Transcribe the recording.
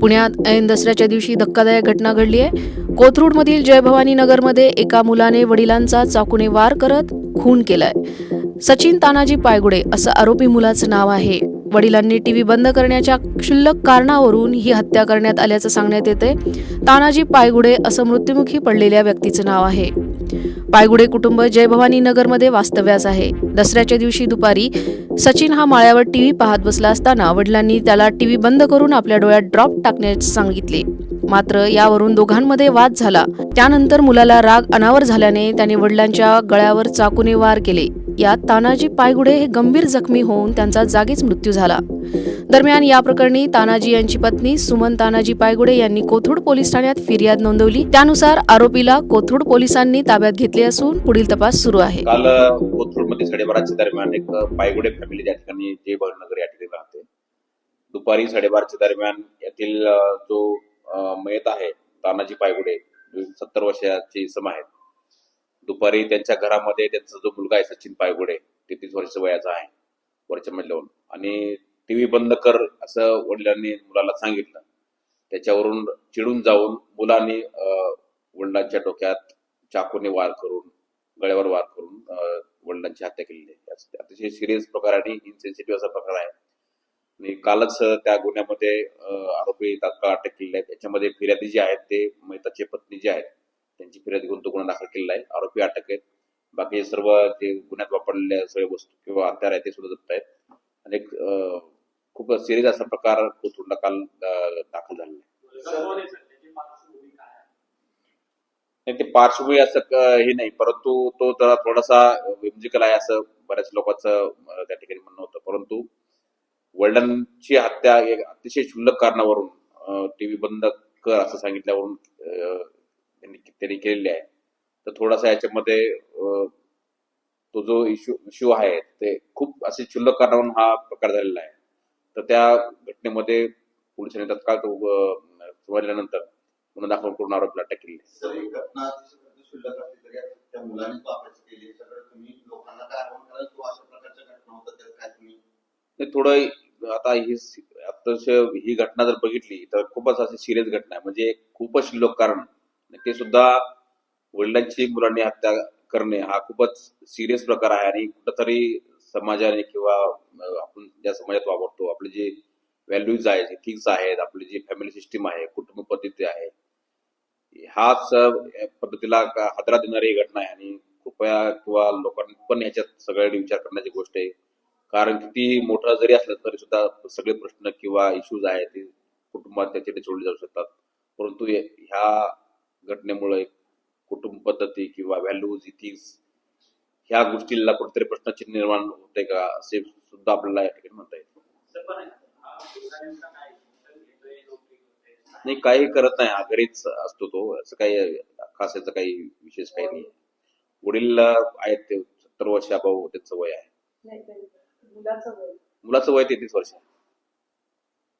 पुण्यात ऐन दसऱ्याच्या दिवशी धक्कादायक घटना घडली आहे. कोथरूडमधील जयभवानी नगरमध्ये एका मुलाने वडिलांचा चाकूने वार करत खून केलाय. सचिन तानाजी पायगुडे असं आरोपी मुलाचं नाव आहे. वडिलांनी टीव्ही बंद करण्याच्या क्षुल्लक कारणावरून ही हत्या करण्यात आल्याचं सांगण्यात येते तानाजी पायगुडे असं मृत्युमुखी पडलेल्या व्यक्तीचं नाव आहे. पायगुडे कुटुंब जयभवानी नगरमध्ये वास्तव्यास आहे. दसऱ्याच्या दिवशी दुपारी सचिन हा माळ्यावर टीव्ही पाहत बसला असताना वडिलांनी त्याला टीव्ही बंद करून आपल्या डोळ्यात ड्रॉप टाकण्यास सांगितले. मात्र यावरून दोघांमध्ये वाद झाला. त्यानंतर मुलाला राग अनावर झाल्याने त्याने वडिलांच्या गळ्यावर चाकूने वार केले. यात तानाजी पायगुडे हे गंभीर जखमी होऊन त्यांचा जागीच मृत्यू झाला. दरम्यान या प्रकरणी तानाजी यांची पत्नी सुमन तानाजी पायगुडे यांनी कोथरूड पोलीस ठाण्यात फिर्याद नोंदवली. त्यानुसार आरोपीला कोथरूड पोलिसांनी ताब्यात घेतले असून पुढील तपास सुरू आहे. काल कोथरूडमध्ये साडेबाराच्या दरम्यान एक पायगुडे फॅमिली त्या ठिकाणी जे भवनगर या ठिकाणी राहते. दुपारी साडेबाराच्या दरम्यान यातील जो मयत आहे तानाजी पायगुडे सत्तर वर्षाची इसम आहेत दुपारी त्यांच्या घरामध्ये त्यांचा जो मुलगा आहे सचिन पायगुडे तेहतीस वर्ष वयाचा आहे वरच्या मजल्यावरून. आणि टीव्ही बंद कर असं वडिलांनी मुलाला सांगितलं. त्याच्यावरून चिडून जाऊन मुलांनी वडिलांच्या डोक्यात चाकूने वार करून गळ्यावर वार करून वडिलांची हत्या केलेली आहे. अतिशय सिरियस प्रकार आणि इन्सेन्सिटिव्ह असा प्रकार आहे. आणि कालच त्या गुन्ह्यामध्ये आरोपी तात्काळ अटक केलेले आहेत याच्यामध्ये फिर्यादी जे आहेत ते मैताचे पत्नी जे आहेत फिर्यादी घेऊन तो गुन्हा दाखल केलेला आहे. आरोपी अटक आहेत. बाकी सर्व ते गुन्ह्यात वापरलेल्या सगळ्या वस्तू किंवा हत्यार आहेत ते सुद्धा जप्त आहेत. आणि खूप सिरियस असा प्रकार कोथरूडला काल दाखल झालेला आहे. ते पार्श्वभूमी असं हे नाही. परंतु तो जरा थोडासा म्युझिकल आहे असं बऱ्याच लोकांचं त्या ठिकाणी म्हणणं होतं. परंतु वडिलांची हत्या एक अतिशय क्षुल्लक कारणावरून टीव्ही बंद कर असं सांगितल्यावरून त्यांनी केलेली आहे. तर थोडासा याच्यामध्ये तो जो इश्यू इश्यू आहे ते खूप असे क्षुल्लक कारणावरून हा प्रकार झालेला आहे. तर त्या घटनेमध्ये पोलिसांनी तत्काळ समजल्यानंतर गुन्हा दाखल करून आरोपीला अटक केली. ही थोडं आता ही अतिशय ही घटना जर बघितली तर खूपच अशी सिरियस घटना आहे. म्हणजे खूपच शिल्लक कारण. ते सुद्धा वडिलांची मुलांनी हत्या करणे हा खूपच सिरियस प्रकार आहे आणि कुठंतरी समाजाने किंवा आपण ज्या समाजात वापरतो आपले जे व्हॅल्यूज आहेत थिंग्स आहेत आपली जी फॅमिली सिस्टीम आहे कुटुंब पद्धती आहे हाच पद्धतीला का हादरा देणारी ही घटना आहे आणि कृपया किंवा लोकांनी पण ह्याच्यात सगळ्यांनी विचार करण्याची गोष्ट आहे. कारण किती मोठं जरी असलं तरी सुद्धा सगळे प्रश्न किंवा इश्यूज आहेत ते कुटुंबात त्याच्याकडे सोडले जाऊ शकतात. परंतु ह्या घटनेमुळे कुटुंब पद्धती किंवा व्हॅल्यूज इथिक्स ह्या गोष्टीला कुठेतरी प्रश्नचिन्ह निर्माण होते का असे सुद्धा आपल्याला या ठिकाणी म्हणता येईल. नाही काही करत नाही. हा घरीच असतो तो. असं काही खास याचं काही विशेष काही नाही. वडील आहेत ते सत्तर वर्ष अभाव त्यांचं वय आहे. मुलाचं वय तेहतीस वर्ष आहे.